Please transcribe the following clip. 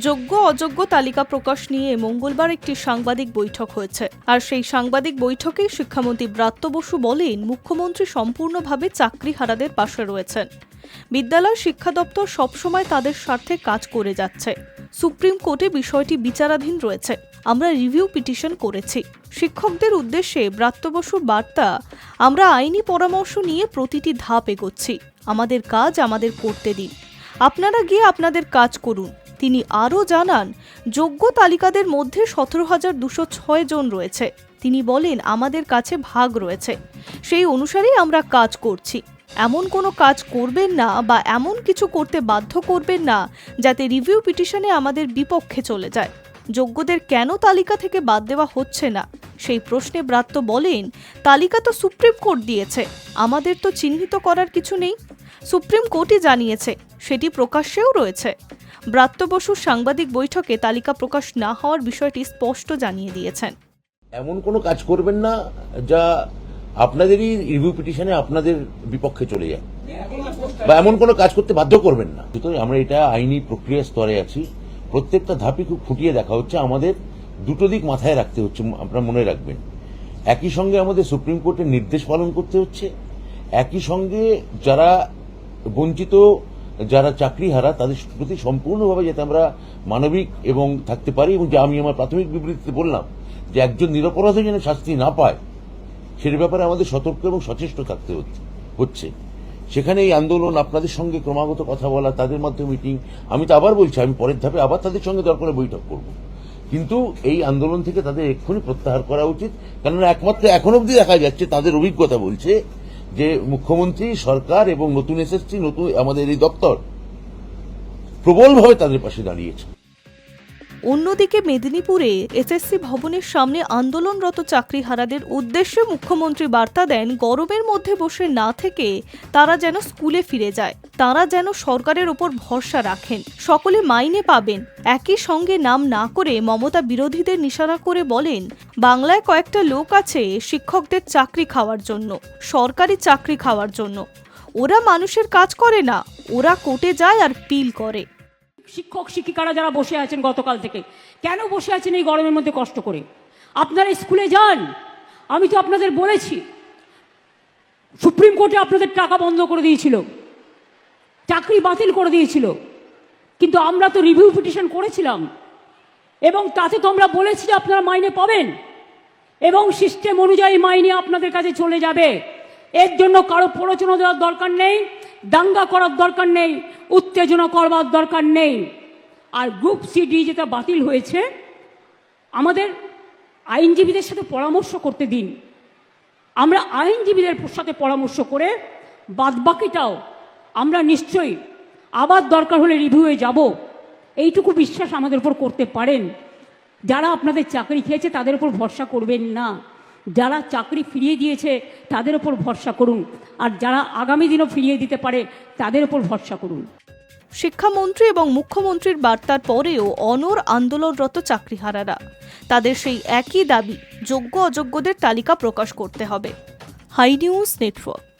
যোগ্য অযোগ্য তালিকা প্রকাশ নিয়ে মঙ্গলবার একটি সাংবাদিক বৈঠক হয়েছে। আর সেই সাংবাদিক বৈঠকেই শিক্ষামন্ত্রী ব্রাত্য বসু বলেন, মুখ্যমন্ত্রী সম্পূর্ণভাবে চাকরিহারাদের পাশে রয়েছেন। বিদ্যালয় শিক্ষা দপ্তর সবসময় তাদের স্বার্থে কাজ করে যাচ্ছে। সুপ্রিম কোর্টে বিষয়টি বিচারাধীন রয়েছে। আমরা রিভিউ পিটিশন করেছি। শিক্ষকদের উদ্দেশ্যে ব্রাত্য বসুর বার্তা, আমরা আইনি পরামর্শ নিয়ে প্রতিটি ধাপ এগোচ্ছি। আমাদের কাজ আমাদের করতে দিন। আপনারা গিয়ে আপনাদের কাজ করুন। তিনি আরও জানান, যোগ্য তালিকাদের মধ্যে সতেরো হাজার দুশো ছয় জন রয়েছে। তিনি বলেন, আমাদের কাছে ভাগ রয়েছে। সেই অনুসারেই আমরা কাজ করছি। এমন কোনো কাজ করবেন না বা এমন কিছু করতে বাধ্য করবেন না যাতে রিভিউ পিটিশনে আমাদের বিপক্ষে চলে যায়। যোগ্যদের কেন তালিকা থেকে বাদ দেওয়া হচ্ছে না? সেই প্রশ্নে ব্রাত্য বলেন, তালিকা তো সুপ্রিম কোর্ট দিয়েছে। আমাদের তো চিহ্নিত করার কিছু নেই। সুপ্রিম কোর্টই জানিয়েছে। সেটি প্রকাশ্যেও রয়েছে। ব্রাত্য বসুর সাংবাদিক বৈঠকে তালিকা প্রকাশ না হওয়ার বিষয়টি স্পষ্ট জানিয়ে দিয়েছেন। এমন কোনো কাজ করবেন না যা আপনাদেরই রিভিউ পিটিশনে আপনাদের বিপক্ষে চলে যায়। বা এমন কোনো কাজ করতে বাধ্য করবেন না। সুতরাং আমরা এটা আইনি প্রক্রিয়া স্তরে আছি। প্রত্যেকটা ধাপই খুব ফুটিয়ে দেখা হচ্ছে। আমাদের দুটো দিক মাথায় রাখতে হচ্ছে, আপনারা মনে রাখবেন। একই সঙ্গে আমাদের সুপ্রিম কোর্টের নির্দেশ পালন করতে হচ্ছে। একই সঙ্গে যারা বঞ্চিত যারা চাকরি হারা, তাদের প্রতি সম্পূর্ণভাবে যাতে আমরা মানবিক এবং থাকতে পারি এবং যে আমি আমার প্রাথমিক বিবৃতিতে বললাম যে একজন নিরপরাধ যেন শাস্তি না পায় সেটার ব্যাপারে আমাদের সতর্ক এবং সচেষ্ট থাকতে হচ্ছে সেখানে এই আন্দোলন আপনাদের সঙ্গে ক্রমাগত কথা বলা, তাদের মাধ্যমে মিটিং আমি তো আবার বলছি, আমি পরের ধাপে আবার তাদের সঙ্গে দরকারে বৈঠক করব। কিন্তু এই আন্দোলন থেকে তাদের এক্ষুনি প্রত্যাহার করা উচিত, কেননা একমাত্র এখন অবধি দেখা যাচ্ছে তাদের অভিজ্ঞতা বলছে যে মুখ্যমন্ত্রী সরকার এবং নতুন এসএসসি নতুন আমাদের এই দপ্তর প্রবলভাবে তাদের পাশে দাঁড়িয়েছে। অন্যদিকে মেদিনীপুরে এসএসসি ভবনের সামনে আন্দোলনরত চাকরিহারাদের উদ্দেশ্যে মুখ্যমন্ত্রী বার্তা দেন, গরমের মধ্যে বসে না থেকে তারা যেন স্কুলে ফিরে যায়। তারা যেন সরকারের ওপর ভরসা রাখেন। সকলে মাইনে পাবেন। একই সঙ্গে নাম না করে মমতা বিরোধীদের নিশানা করে বলেন, বাংলায় কয়েকটা লোক আছে শিক্ষকদের চাকরি খাওয়ার জন্য, সরকারি চাকরি খাওয়ার জন্য। ওরা মানুষের কাজ করে না, ওরা কোর্টে যায় আর পিল করে। শিক্ষক, শিক্ষিকারা যারা বসে আছেন গতকাল থেকে, কেন বসে আছেন এই গরমের মধ্যে কষ্ট করে? আপনারা স্কুলে যান। আমি তো আপনাদের বলেছি, সুপ্রিম কোর্টে আপনাদের টাকা বন্ধ করে দিয়েছিল, চাকরি বাতিল করে দিয়েছিল, কিন্তু আমরা তো রিভিউ পিটিশন করেছিলাম, এবং তাতে তো আমরা বলেছি যে আপনারা মাইনে পাবেন, এবং সিস্টেম অনুযায়ী মাইনে আপনাদের কাছে চলে যাবে। এর জন্য কারও প্ররোচনা দেওয়ার দরকার নেই। দাঙ্গা করার দরকার নেই, উত্তেজনা করবার দরকার নেই। আর গ্রুপ সিডি যেটা বাতিল হয়েছে, আমাদের আইনজীবীদের সাথে পরামর্শ করতে দিন। আমরা আইনজীবীদের সাথে পরামর্শ করে বাদবাকিটাও আমরা নিশ্চয়ই আবার দরকার হলে রিভিউয়ে যাব। এইটুকু বিশ্বাস আমাদের উপর করতে পারেন। যারা আপনাদের চাকরি খেয়েছে তাদের উপর ভরসা করবেন না। যারা চাকরি ফিরিয়ে দিয়েছে, তাদের ওপর ভরসা করুন। আর যারা আগামী দিনও ফিরিয়ে দিতে পারে, তাদের ওপর ভরসা করুন। শিক্ষামন্ত্রী এবং মুখ্যমন্ত্রীর বার্তার পরেও অনর আন্দোলনরত চাকরিহারারা। তাদের সেই একই দাবি যোগ্য অযোগ্যদের তালিকা প্রকাশ করতে হবে। Hi news network.